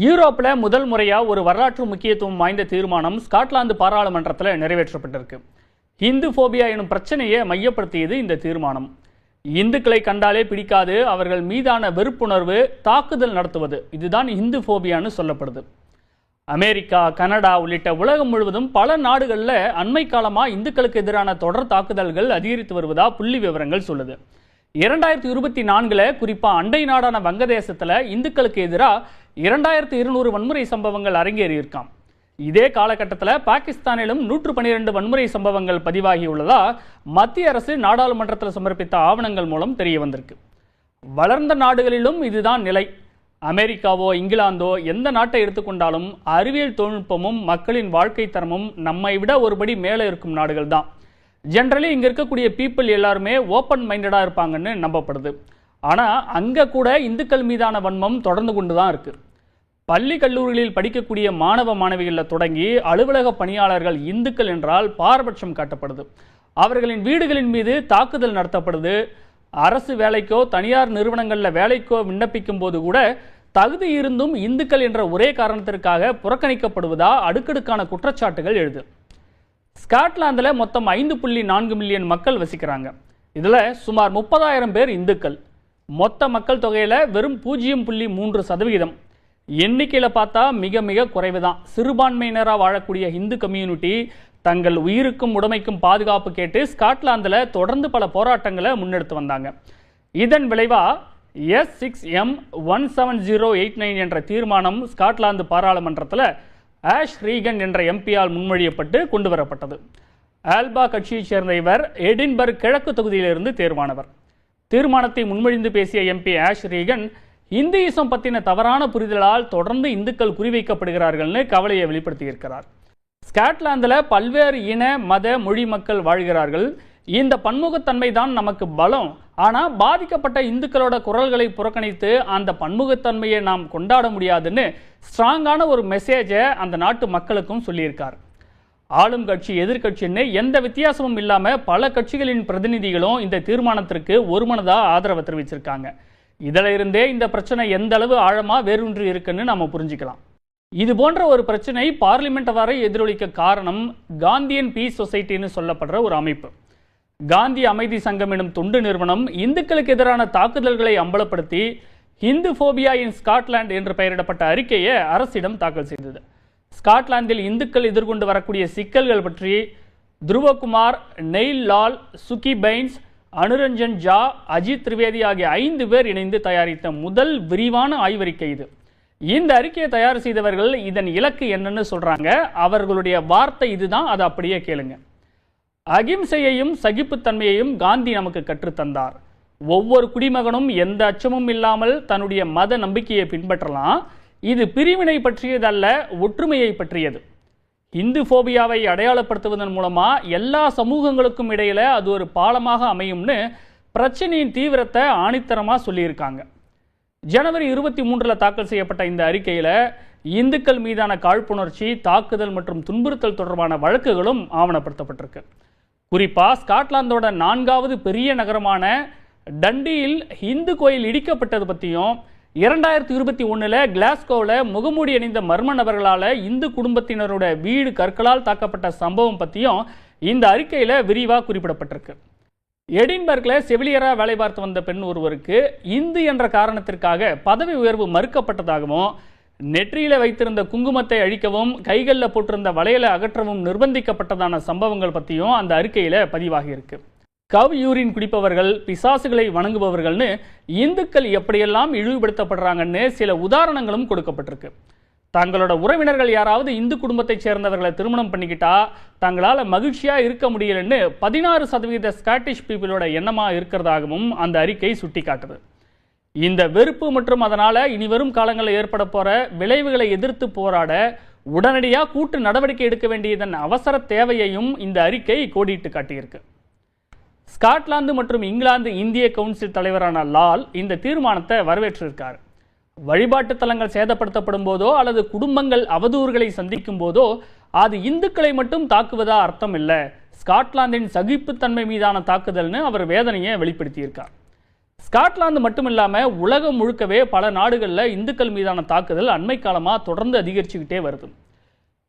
யூரோப்பில் முதல் முறையாக ஒரு வரலாற்று முக்கியத்துவம் வாய்ந்த தீர்மானம் ஸ்காட்லாந்து பாராளுமன்றத்தில் நிறைவேற்றப்பட்டிருக்கு. இந்து ஃபோபியா எனும் பிரச்சனையை மையப்படுத்தியது இந்த தீர்மானம். இந்துக்களை கண்டாலே பிடிக்காது அவர்கள் மீதான வெறுப்புணர்வு தாக்குதல் நடத்துவது இதுதான் இந்து ஃபோபியான்னு சொல்லப்படுது. அமெரிக்கா கனடா உள்ளிட்ட உலகம் முழுவதும் பல நாடுகளில் அண்மை காலமாக இந்துக்களுக்கு எதிரான தொடர் தாக்குதல்கள் அதிகரித்து வருவதா புள்ளி விவரங்கள் சொல்லுது. இரண்டாயிரத்தி இருபத்தி நான்கில் குறிப்பாக அண்டை நாடான வங்கதேசத்தில் இந்துக்களுக்கு எதிராக இரண்டாயிரத்தி இருநூறு வன்முறை சம்பவங்கள் அரங்கேறியிருக்காம். இதே காலகட்டத்தில் பாகிஸ்தானிலும் நூற்று பன்னிரெண்டு வன்முறை சம்பவங்கள் பதிவாகியுள்ளதா மத்திய அரசு நாடாளுமன்றத்தில் சமர்ப்பித்த ஆவணங்கள் மூலம் தெரிய வந்திருக்கு வளர்ந்த நாடுகளிலும் இதுதான் நிலை. அமெரிக்காவோ இங்கிலாந்தோ எந்த நாட்டை எடுத்துக்கொண்டாலும் அறிவியல் தொழில்நுட்பமும் மக்களின் வாழ்க்கை தரமும் நம்மை விட ஒருபடி மேலே இருக்கும் நாடுகள் தான் ஜென்ரலி இங்கே இருக்கக்கூடிய பீப்புள் எல்லாருமே ஓப்பன் மைண்டடாக இருப்பாங்கன்னு நம்பப்படுது. ஆனால் அங்கே கூட இந்துக்கள் மீதான வன்மம் தொடர்ந்து கொண்டு தான் இருக்குது பள்ளி கல்லூரிகளில் படிக்கக்கூடிய மாணவ மாணவிகளில் தொடங்கி அலுவலக பணியாளர்கள் இந்துக்கள் என்றால் பாரபட்சம் காட்டப்படுது. அவர்களின் வீடுகளின் மீது தாக்குதல் நடத்தப்படுது. அரசு வேலைக்கோ தனியார் நிறுவனங்களில் வேலைக்கோ விண்ணப்பிக்கும் போது கூட தகுதி இருந்தும் இந்துக்கள் என்ற ஒரே காரணத்திற்காக புறக்கணிக்கப்படுவதா அடுக்கடுக்கான குற்றச்சாட்டுகள் எழுது. ஸ்காட்லாந்தில் மொத்தம் ஐந்து புள்ளி நான்கு மில்லியன் மக்கள் வசிக்கிறாங்க. இதில் சுமார் முப்பதாயிரம் பேர் இந்துக்கள். மொத்த மக்கள் தொகையில் வெறும் பூஜ்ஜியம் புள்ளி மூன்று சதவிகிதம். எண்ணிக்கையில் பார்த்தா மிக மிக குறைவு தான் சிறுபான்மையினராக வாழக்கூடிய இந்து கம்யூனிட்டி தங்கள் உயிருக்கும் உடைமைக்கும் பாதுகாப்பு கேட்டு ஸ்காட்லாந்தில் தொடர்ந்து பல போராட்டங்களை முன்னெடுத்து வந்தாங்க. இதன் விளைவாக S six M one seven zero eight nine என்ற தீர்மானம் ஸ்காட்லாந்து பாராளுமன்றத்தில் ஆஷ் ரீகன் என்ற எம்பியால் முன்மொழியப்பட்டு கொண்டு வரப்பட்டது. ஆல்பா கட்சியைச் சேர்ந்த இவர் எடின்பர்க் கிழக்கு தொகுதியிலிருந்து தேர்வானவர். தீர்மானத்தை முன்மொழிந்து பேசிய எம்பி ஆஷ் ரீகன் இந்துயிசம் பற்றின தவறான புரிதலால் தொடர்ந்து இந்துக்கள் குறிவைக்கப்படுகிறார்கள்னு கவலையை வெளிப்படுத்தியிருக்கிறார். ஸ்காட்லாந்தில் பல்வேறு இன மத மொழி மக்கள் வாழ்கிறார்கள். இந்த பன்முகத்தன்மை தான் நமக்கு பலம். ஆனால் பாதிக்கப்பட்ட இந்துக்களோட குரல்களை புறக்கணித்து அந்த பன்முகத்தன்மையை நாம் கொண்டாட முடியாதுன்னு ஸ்ட்ராங்கான ஒரு மெசேஜை அந்த நாட்டு மக்களுக்கும் சொல்லியிருக்கார். ஆளும் கட்சி எதிர்க்கட்சின்னு எந்த வித்தியாசமும் இல்லாமல் பல கட்சிகளின் பிரதிநிதிகளும் இந்த தீர்மானத்திற்கு ஒருமனதாக ஆதரவு தெரிவிச்சிருக்காங்க. இதில் இருந்தே இந்த பிரச்சனை எந்த அளவு ஆழமாக வேரூன்றி இருக்குன்னு நம்ம புரிஞ்சுக்கலாம். இது போன்ற ஒரு பிரச்சனை பார்லிமெண்ட் வரை எதிரொலிக்க காரணம் காந்தியன் பீஸ் சொசைட்டின்னு சொல்லப்படுற ஒரு அமைப்பு. காந்தி அமைதி சங்கம் எனும் தொண்டு நிறுவனம் இந்துக்களுக்கு எதிரான தாக்குதல்களை அம்பலப்படுத்தி ஹிந்து ஃபோபியா இன் ஸ்காட்லாண்ட் என்று பெயரிடப்பட்ட அறிக்கையை அரசிடம் தாக்கல் செய்தது. ஸ்காட்லாந்தில் இந்துக்கள் எதிர்கொண்டு வரக்கூடிய சிக்கல்கள் பற்றி துருவகுமார் நெயில் லால் சுகி பைன்ஸ் அனுரஞ்சன் ஜா அஜித் திரிவேதி ஆகிய ஐந்து பேர் இணைந்து தயாரித்த முதல் விரிவான ஆய்வறிக்கை இது. இந்த அறிக்கையை தயார் செய்தவர்கள் இதன் இலக்கு என்னன்னு சொல்றாங்க. அவர்களுடைய வார்த்தை இதுதான். அதை அப்படியே கேளுங்க. அகிம்சையையும் சகிப்புத்தன்மையையும் காந்தி நமக்கு கற்றுத்தந்தார். ஒவ்வொரு குடிமகனும் எந்த அச்சமும் இல்லாமல் தன்னுடைய மத நம்பிக்கையை பின்பற்றலாம். இது பிரிவினை பற்றியதல்ல ஒற்றுமையை பற்றியது. இந்து ஃபோபியாவை அடையாளப்படுத்துவதன் மூலமாக எல்லா சமூகங்களுக்கும் இடையில் அது ஒரு பாலமாக அமையும்னு பிரச்சனையின் தீவிரத்தை ஆணித்தரமாக சொல்லியிருக்காங்க. ஜனவரி இருபத்தி மூன்றில் தாக்கல் செய்யப்பட்ட இந்த அறிக்கையில் இந்துக்கள் மீதான காழ்ப்புணர்ச்சி தாக்குதல் மற்றும் துன்புறுத்தல் தொடர்பான வழக்குகளும் ஆவணப்படுத்தப்பட்டிருக்கு. குறிப்பாக ஸ்காட்லாந்தோட நான்காவது பெரிய நகரமான டண்டியில் இந்து கோயில் இடிக்கப்பட்டது பற்றியும் இரண்டாயிரத்தி இருபத்தி ஒன்றில் கிளாஸ்கோவில் முகமூடி அணிந்த மர்ம நபர்களால் இந்து குடும்பத்தினரோட வீடு கற்களால் தாக்கப்பட்ட சம்பவம் பற்றியும் இந்த அறிக்கையில் விரிவாக குறிப்பிடப்பட்டிருக்கு. எடின்பர்கில் செவிலியராக வேலை பார்த்து வந்த பெண் ஒருவருக்கு இந்து என்ற காரணத்திற்காக பதவி உயர்வு மறுக்கப்பட்டதாகவும் நெற்றியில் வைத்திருந்த குங்குமத்தை அழிக்கவும் கைகளில் போட்டிருந்த வளையலை அகற்றவும் நிர்பந்திக்கப்பட்டதான சம்பவங்கள் பற்றியும் அந்த அறிக்கையில் பதிவாகியிருக்கு. கவ் யூரின் குடிப்பவர்கள் பிசாசுகளை வணங்குபவர்கள்னு இந்துக்கள் எப்படியெல்லாம் இழிவுபடுத்தப்படுறாங்கன்னு சில உதாரணங்களும் கொடுக்கப்பட்டிருக்கு. தங்களோட உறவினர்கள் யாராவது இந்து குடும்பத்தைச் சேர்ந்தவர்களை திருமணம் பண்ணிக்கிட்டா தங்களால் மகிழ்ச்சியாக இருக்க முடியலன்னு பதினாறு சதவீத ஸ்காட்டிஷ் பீப்புளோட எண்ணமாக இருக்கிறதாகவும் அந்த அறிக்கை சுட்டிக்காட்டுது. இந்த வெறுப்பு மற்றும் அதனால் இனிவரும் காலங்களில் ஏற்பட போகிற விளைவுகளை எதிர்த்து போராட உடனடியாக கூட்டு நடவடிக்கை எடுக்க வேண்டியதன் அவசர தேவையையும் இந்த அறிக்கை கோடிட்டு காட்டியிருக்கு. ஸ்காட்லாந்து மற்றும் இங்கிலாந்து இந்திய கவுன்சில் தலைவரான லால் இந்த தீர்மானத்தை வரவேற்றிருக்கார். வழிபாட்டு தலங்கள் சேதப்படுத்தப்படும் போதோ அல்லது குடும்பங்கள் அவதூறுகளை சந்திக்கும் போதோ அது இந்துக்களை மட்டும் தாக்குவதா அர்த்தம் இல்லை. ஸ்காட்லாந்தின் சகிப்புத்தன்மை மீதான தாக்குதல்னு அவர் வேதனையை வெளிப்படுத்தியிருக்கார். ஸ்காட்லாந்து மட்டும் இல்லாமல் உலகம் முழுக்கவே பல நாடுகளில் இந்துக்கள் மீதான தாக்குதல் அண்மை காலமாக தொடர்ந்து அதிகரிச்சுக்கிட்டே வருது.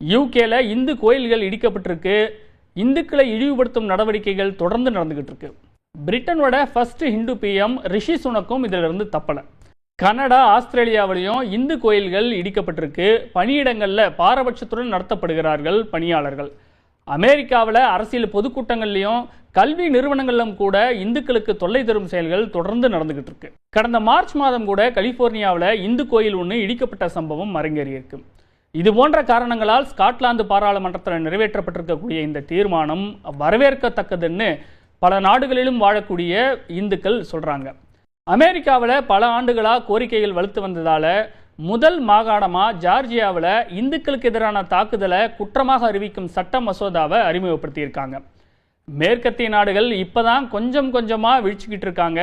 யூகேல இந்து கோயில்கள் இடிக்கப்பட்டிருக்கு. இந்துக்களை இழிவுபடுத்தும் நடவடிக்கைகள் தொடர்ந்து நடந்துகிட்டு இருக்கு. பிரிட்டனோட ஃபர்ஸ்ட் ஹிந்து பிஎம் ரிஷி சுனக்கும் இதிலிருந்து தப்பலை. கனடா ஆஸ்திரேலியாவிலையும் இந்து கோயில்கள் இடிக்கப்பட்டிருக்கு. பணியிடங்களில் பாரபட்சத்துடன் நடத்தப்படுகிறார்கள் பணியாளர்கள். அமெரிக்காவில் அரசியல் பொதுக்கூட்டங்கள்லையும் கல்வி நிறுவனங்களிலும் கூட இந்துக்களுக்கு தொல்லை தரும் செயல்கள் தொடர்ந்து நடந்துகிட்டு இருக்கு. கடந்த மார்ச் மாதம் கூட கலிபோர்னியாவில் இந்து கோயில் ஒன்று இடிக்கப்பட்ட சம்பவம் அரங்கேறியிருக்கு. இது போன்ற காரணங்களால் ஸ்காட்லாந்து பாராளுமன்றத்தில் நிறைவேற்றப்பட்டிருக்கக்கூடிய இந்த தீர்மானம் வரவேற்கத்தக்கதுன்னு பல நாடுகளிலும் வாழக்கூடிய இந்துக்கள் சொல்றாங்க. அமெரிக்காவில் பல ஆண்டுகளாக கோரிக்கைகள் வலுத்து வந்ததால முதல் மாகாணமாக ஜார்ஜியாவில் இந்துக்களுக்கு எதிரான தாக்குதலை குற்றமாக அறிவிக்கும் சட்ட மசோதாவை அறிமுகப்படுத்தியிருக்காங்க. மேற்கத்திய நாடுகள் இப்பதான் கொஞ்சம் கொஞ்சமாக வீழ்ச்சிக்கிட்டு இருக்காங்க.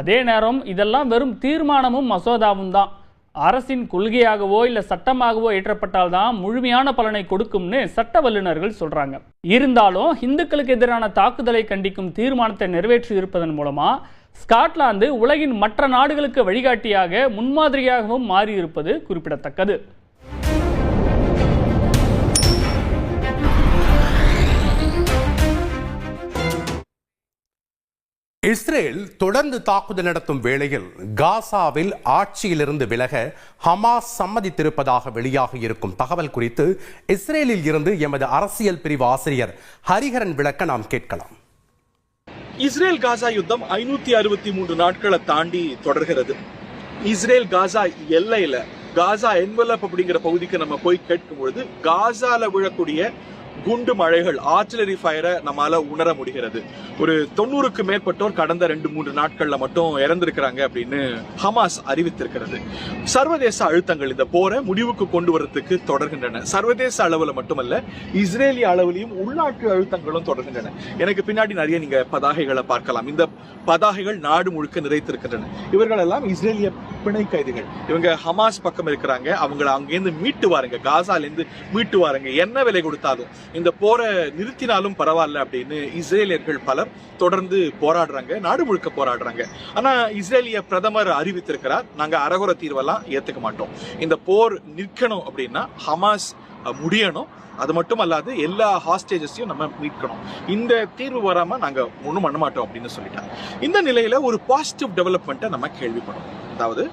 அதே நேரம் இதெல்லாம் வெறும் தீர்மானமும் மசோதாவும் தான். அரசின் கொள்கையாகவோ இல்லை சட்டமாகவோ ஏற்றப்பட்டால்தான் முழுமையான பலனை கொடுக்கும்னு சட்ட வல்லுநர்கள் சொல்றாங்க. இருந்தாலும் இந்துக்களுக்கு எதிரான தாக்குதலை கண்டிக்கும் தீர்மானத்தை நிறைவேற்றி இருப்பதன் மூலமா ஸ்காட்லாந்து உலகின் மற்ற நாடுகளுக்கு வழிகாட்டியாக முன்மாதிரியாகவும் மாறியிருப்பது குறிப்பிடத்தக்கது. இஸ்ரேல் தொடர்ந்து தாக்குதல் நடத்தும் வேளையில் காசாவில் ஆட்சியிலிருந்து விலக ஹமாஸ் சம்மதித்திருப்பதாக வெளியாக இருக்கும் தகவல் குறித்து இஸ்ரேலில் இருந்து எமது அரசியல் பிரிவு ஆசிரியர் ஹரிஹரன் விளக்க நாம் கேட்கலாம். இஸ்ரேல் காசா யுத்தம் ஐநூத்தி அறுபத்தி மூன்று நாட்களை தாண்டி தொடர்கிறது. இஸ்ரேல் காசா எல்லையில காசா என்வலப் அப்படிங்கிற பகுதிக்கு நம்ம போய் கேட்கும் பொழுது காசால விழக்கூடிய குண்டு மழைகள் ஆர்டிலரி ஃபயரை நம்மால உணர முடிகிறது. ஒரு தொண்ணூறுக்கு மேற்பட்டோர் கடந்த ரெண்டு மூன்று நாட்கள்ல மட்டும் இறந்திருக்கிறாங்க அப்படின்னு ஹமாஸ் அறிவித்திருக்கிறது. சர்வதேச அழுத்தங்கள் இந்த போரை முடிவுக்கு கொண்டு வரத்துக்கு தொடர்கின்றன. சர்வதேச அளவுல மட்டுமல்ல இஸ்ரேலிய அளவிலையும் உள்நாட்டு அழுத்தங்களும் தொடர்கின்றன. எனக்கு பின்னாடி நிறைய நீங்க பதாகைகளை பார்க்கலாம். இந்த பதாகைகள் நாடு முழுக்க நிறைத்திருக்கின்றன. இவர்கள் எல்லாம் இஸ்ரேலிய பிணை கைதிகள். இவங்க ஹமாஸ் பக்கம் இருக்கிறாங்க. அவங்கள அங்கேருந்து மீட்டு வாருங்க. காசாலேருந்து மீட்டு வாருங்க. என்ன விலை கொடுத்தாலும். இந்த போரை நிறுத்தினாலும் பரவாயில்ல அப்படின்னு இஸ்ரேலியர்கள் பலர் தொடர்ந்து போராடுறாங்க. நாடு முழுக்க போராடுறாங்க. ஆனா இஸ்ரேலிய பிரதமர் அறிவித்திருக்கிறார் நாங்க அரகுர தீர்வெல்லாம் ஏத்துக்க மாட்டோம். இந்த போர் நிற்கணும் அப்படின்னா ஹமாஸ் முடியணும். அது மட்டும் அல்லாது எல்லா ஹாஸ்டேஜஸையும் நம்ம மீட்கணும். இந்த தீர்வு வராமல் நாங்கள் ஒன்றும் பண்ண மாட்டோம் அப்படின்னு சொல்லிட்டாங்க. இந்த நிலையில் ஒரு பாசிட்டிவ் டெவலப்மெண்ட்டை நம்ம கேள்விப்படும் அதாவது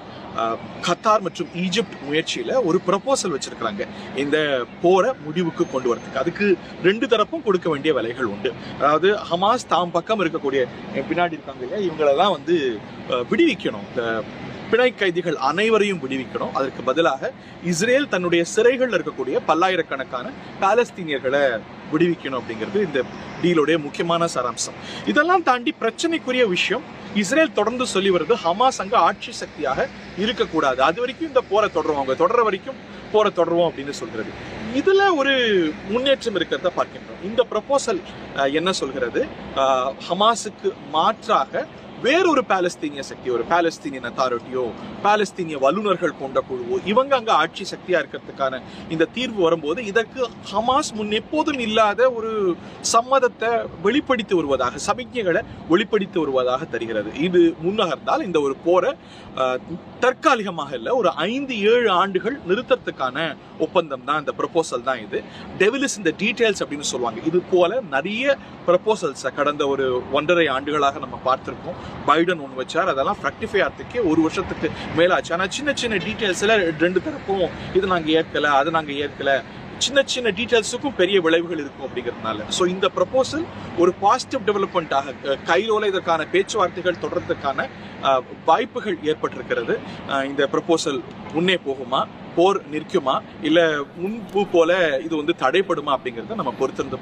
கத்தார் மற்றும் ஈஜிப்ட் முயற்சியில் ஒரு ப்ரப்போசல் வச்சிருக்கிறாங்க. இந்த போரை முடிவுக்கு கொண்டு வரதுக்கு. அதுக்கு ரெண்டு தரப்பும் கொடுக்க வேண்டிய விலைகள் உண்டு. அதாவது ஹமாஸ் தாம் பக்கம் இருக்கக்கூடிய பின்னாடி இருக்காங்க இல்லையா இவங்களெல்லாம் வந்து விடுவிக்கணும். இந்த பிணை கைதிகள் அனைவரையும் விடுவிக்கணும். அதற்கு பதிலாக இஸ்ரேல் தன்னுடைய சிறைகள் இருக்கக்கூடிய பல்லாயிரக்கணக்கான பாலஸ்தீனியர்களை விடுவிக்கணும் அப்படிங்கிறது இந்த டீலோடைய முக்கியமான சாராம்சம். இதெல்லாம் தாண்டி பிரச்சனைக்குரிய விஷயம் இஸ்ரேல் தொடர்ந்து சொல்லி வருது ஹமாஸ் அங்க ஆட்சி சக்தியாக இருக்கக்கூடாது. அது வரைக்கும் இந்த போரை தொடருவோம். அவங்க தொடர வரைக்கும் போரை தொடருவோம் அப்படின்னு சொல்றது இதுல ஒரு முன்னேற்றம் இருக்கிறத பார்க்கின்றோம். இந்த ப்ரப்போசல் என்ன சொல்கிறது? ஹமாஸுக்கு மாற்றாக வேறொரு பாலஸ்தீனிய சக்தி ஒரு பாலஸ்தீனியன் அத்தாரிட்டியோ பாலஸ்தீனிய வல்லுநர்கள் கொண்ட குழுவோ இவங்க அங்கே ஆட்சி சக்தியா இருக்கிறதுக்கான இந்த தீர்வு வரும்போது இதற்கு ஹமாஸ் முன் எப்போதும் இல்லாத ஒரு சம்மதத்தை வெளிப்படுத்தி வருவதாக சமிக்ஞைகளை வெளிப்படுத்தி வருவதாக தெரிகிறது. இது முன்னகர்ந்தால் இந்த ஒரு போரை தற்காலிகமாக இல்லை ஒரு ஐந்து ஏழு ஆண்டுகள் நிறுத்தத்துக்கான ஒப்பந்தம் தான் இந்த ப்ரப்போசல் தான் இது. டெவிலிஸ் இந்த டீட்டெயில்ஸ் அப்படின்னு சொல்லுவாங்க. இது போல நிறைய ப்ரப்போசல்ஸை கடந்த ஒரு ஒன்றரை ஆண்டுகளாக நம்ம பார்த்துருக்கோம். பைடன் ஒன்று வச்சார். அதெல்லாம் ஃப்ரக்டிஃபை ஆகிறதுக்கே ஒரு வருஷத்துக்கு மேலாச்சு. ஆனால் சின்ன சின்ன டீட்டெயில்ஸில் ரெண்டு தரப்பும் இது நாங்கள் ஏற்கலை அதை நாங்கள் ஏற்கலை. சின்ன சின்ன டீட்டெயில்ஸுக்கும் பெரிய விளைவுகள் இருக்கும் அப்படிங்கிறதுனால. ஸோ இந்த ப்ரப்போசல் ஒரு பாசிட்டிவ் டெவலப்மெண்ட்டாக கையிலோல இதற்கான பேச்சுவார்த்தைகள் தொடர்றதுக்கான வாய்ப்புகள் ஏற்பட்டிருக்கிறது. இந்த ப்ரப்போசல் முன்னே போகுமா? போர் நிற்குமா? இல்லை முன்பு போல இது வந்து தடைப்படுமா அப்படிங்கிறத நம்ம பொறுத்திருந்து